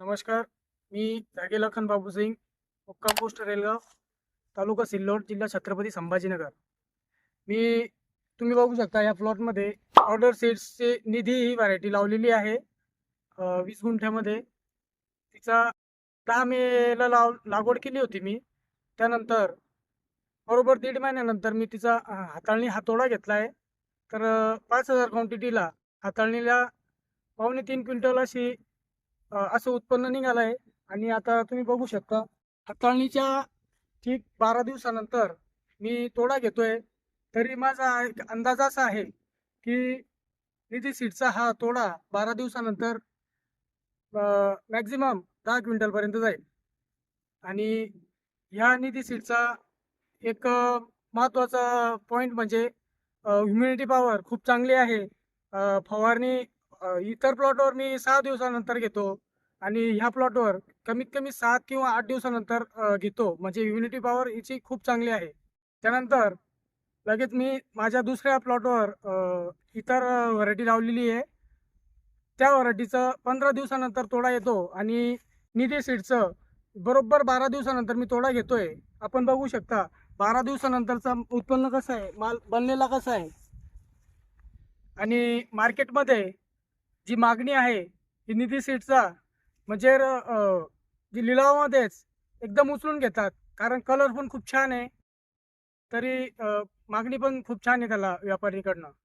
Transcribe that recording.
नमस्कार मी जागे लखन बाबू सिंग मुक्का पोस्ट रेलगाव तालुका सिल्लोड जिल्हा छत्रपती संभाजीनगर. मी तुम्ही बघू शकता या प्लॉटमध्ये ऑर्डर सीड्सचे निधी ही व्हरायटी लावलेली आहे. वीस गुंठ्यामध्ये. तिचा दहा मेला लाव लागवड केली होती मी. त्यानंतर बरोबर दीड महिन्यानंतर मी तिचा हाताळणी हातोडा घेतला आहे. तर पाच हजार क्वांटिटीला हाताळणीला पावणे तीन क्विंटल अशी असं उत्पन्न निघालं आहे आणि आता तुम्ही बघू शकता हाताळणीच्या ठीक बारा दिवसानंतर मी तोडा घेतोय. तरी माझा एक अंदाज असा आहे की निधी सीडचा हा तोडा बारा दिवसानंतर मॅक्झिमम दहा क्विंटलपर्यंत जाईल. आणि ह्या निधी सीडचा एक महत्त्वाचा पॉईंट म्हणजे ह्युमिडिटी पॉवर खूप चांगली आहे. फवारणी इतर प्लॉटवर मी सहा दिवसानंतर घेतो. आणि ह्या प्लॉटवर कमीत कमी सात किंवा आठ दिवसानंतर घेतो. म्हणजे इम्युनिटी पॉवर हिची खूप चांगली आहे. त्यानंतर लगेच मी माझ्या दुसऱ्या प्लॉटवर इतर व्हरायटी लावलेली आहे. त्या व्हरायटीचं पंधरा दिवसानंतर तोडा येतो आणि निधी सीडचं बरोबर बारा दिवसानंतर मी तोडा घेतोय. आपण बघू शकता बारा दिवसानंतरचं उत्पन्न कसं आहे? माल बनलेला कसा आहे? आणि मार्केटमध्ये जी मागणी आहे ही निधी सीटचा म्हणजे र- जी लिलावामध्येच एकदम उचलून घेतात कारण कलर पण खूप छान आहे. तरी मागणी पण खूप छान आहे त्याला व्यापारीकडनं.